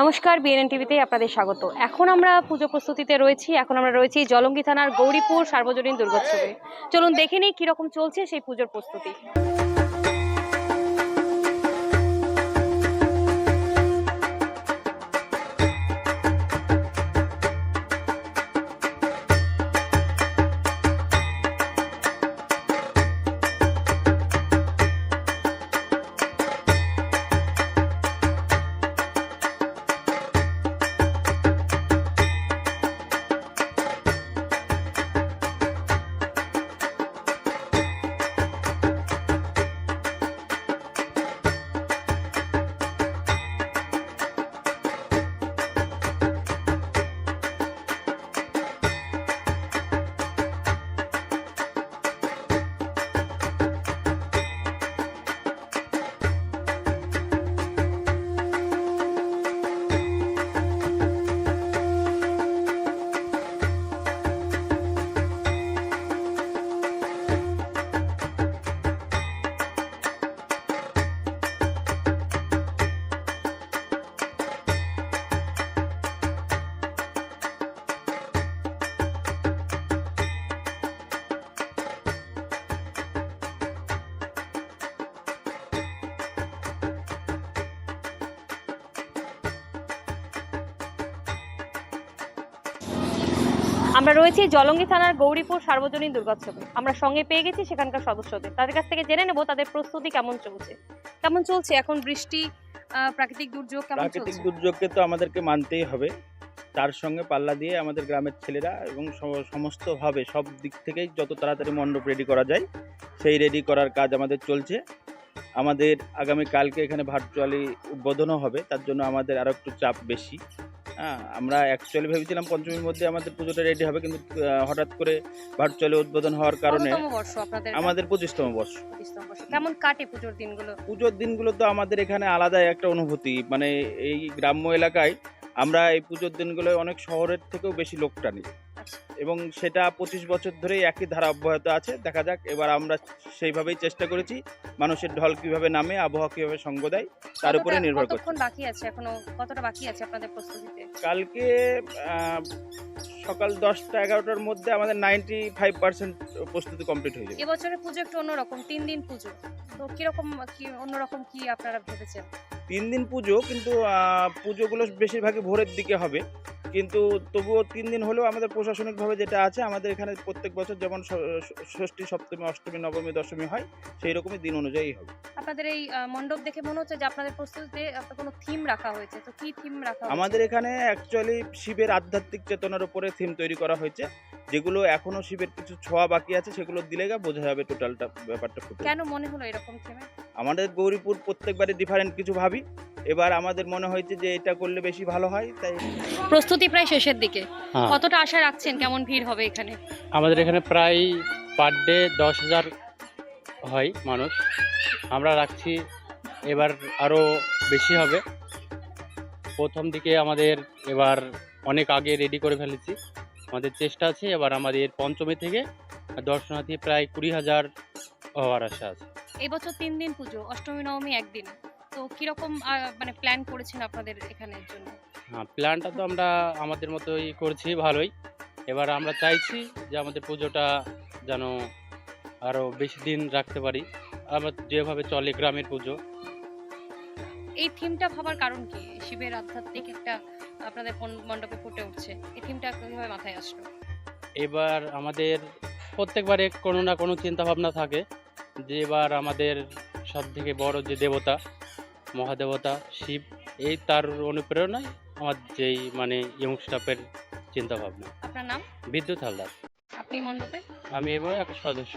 নমস্কার বিএনএন টিভিতে আপনাদের স্বাগত। এখন আমরা পুজো প্রস্তুতিতে রয়েছি। এখন আমরা রয়েছি জলঙ্গি থানার গৌরীপুর সার্বজনীন দুর্গোৎসবে। চলুন দেখে নিই কীরকম চলছে সেই পুজোর প্রস্তুতি। আমরা রয়েছি জলঙ্গি থানার গৌরীপুর সার্বজনীন দুর্গোৎসবে। আমরা সঙ্গে পেয়ে গেছি সেখানকার সদস্যদের। তাদের কাছ থেকে জেনে নেব তাদের প্রস্তুতি কেমন চলছে। কেমন চলছে? এখন বৃষ্টি আহ, প্রাকৃতিক দুর্যোগ কেমন প্রাকৃতিক দুর্যোগকে তো আমাদেরকে মানতেই হবে। তার সঙ্গে পাল্লা দিয়ে আমাদের গ্রামের ছেলেরা এবং সম- সমস্তভাবে সব দিক থেকেই যত তাড়াতাড়ি মণ্ডপ রেডি করা যায় সেই রেডি করার কাজ আমাদের চলছে। আমাদের আগামী কালকে এখানে ভার্চুয়ালি উদ্বোধনও হবে তার জন্য আমাদের আরও একটু চাপ বেশি। হ্যাঁ আমরা অ্যাকচুয়ালি ভেবেছিলাম পঞ্চমীর মধ্যে আমাদের পুজোটা রেডি হবে কিন্তু হঠাৎ করে ভার্চুয়ালি উদ্বোধন হওয়ার কারণে আমাদের পঁচিশতম বর্ষ। কেমন কাটে পুজোর দিনগুলো? পুজোর দিনগুলো তো আমাদের এখানে আলাদাই একটা অনুভূতি। মানে এই গ্রাম্য এলাকায় আমরা এই পুজোর দিনগুলো অনেক শহরের থেকেও বেশি লোক টানি। এবং সেটা পঁচিশ বছর ধরেই একই ধারা অব্যাহত আছে। দেখা যাক এবার আমরা সেইভাবেই চেষ্টা করেছি মানুষের ঢল কীভাবে নামে আবহাওয়া কীভাবে সঙ্গ দেয় তার উপরে নির্ভর করছে। বাকি আছে এখনও? কতটা বাকি আছে আপনাদের প্রস্তুতিতে? কালকে সকাল দশটা এগারোটার মধ্যে আমাদের নাইনটি ফাইভ পার্সেন্ট প্রস্তুতি কমপ্লিট হয়ে যাবে। এবছরের পুজো একটু অন্যরকম তিন দিন পুজো। তো কীরকম কি অন্যরকম কি আপনারা ভেবেছেন? তিন দিন পুজো কিন্তু পুজোগুলো বেশিরভাগই ভোরের দিকে হবে। কিন্তু তবুও তিন দিন হলেও আমাদের প্রশাসনিকভাবে যেটা আছে আমাদের এখানে প্রত্যেক বছর যেমন ষষ্ঠী সপ্তমী অষ্টমী নবমী দশমী হয় সেই রকমই দিন অনুযায়ী হবে। আপনাদের এই মণ্ডপ দেখে মনে হচ্ছে যে আপনাদের প্রস্তুতিতে আপনার কোনো থিম রাখা হয়েছে। তো কি থিম রাখা আমাদের এখানে অ্যাকচুয়ালি শিবের আধ্যাত্মিক চেতনার উপরে থিম তৈরি করা হয়েছে। যেগুলো এখনও শিবের কিছু ছোঁয়া বাকি আছে সেগুলো দিলে গা বোঝা যাবে টোটালটা ব্যাপারটা কেন মনে হলো এরকম থিমে আমাদের গৌরীপুর প্রত্যেকবারে ডিফারেন্ট কিছু ভাবি। এবার আমাদের মনে হয়েছে যে এটা করলে বেশি ভালো হয় তাই প্রস্তুতি প্রায় শেষের দিকে। হ্যাঁ। কতটা আশা রাখছেন? কেমন ভিড় হবে এখানে? আমাদের এখানে প্রায় পার ডে দশ হাজার হয় মানুষ। আমরা রাখছি এবার আরও বেশি হবে। প্রথম দিকে আমাদের এবার অনেক আগে রেডি করে ফেলেছি। আমাদের চেষ্টা আছে এবার আমাদের পঞ্চমী থেকে দর্শনার্থী প্রায় কুড়ি হাজার হওয়ার আশা আছে। এবছর তিন দিন পুজো অষ্টমী নবমী একদিন। তো কীরকম মানে প্ল্যান করেছেন আপনাদের এখানের জন্য? হ্যাঁ প্ল্যানটা তো আমরা আমাদের মতোই করছি ভালোই। এবার আমরা চাইছি যে আমাদের পুজোটা যেন আরও বেশি দিন রাখতে পারি। আমার যেভাবে চলে গ্রামের পুজো। এই থিমটা ভাবার কারণ কি? শিবের আধ্যাত্মিক একটা আপনাদের পন- মণ্ডপে ফুটে উঠছে। এই থিমটা কীভাবে মাথায় আসলো? এবার আমাদের প্রত্যেকবারে কোনো না কোনো চিন্তা ভাবনা থাকে যে এবার আমাদের সব থেকে বড় যে দেবতা মহাদেবতা শিব এই তার অনুপ্রেরণায় আমার যেই মানে ইয়ং স্টাফের চিন্তা ভাবনা আপনার নাম? বিদ্যুৎ হালদার। আপনি মণ্ডপে? আমি এবার এক সদস্য।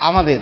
আমাদের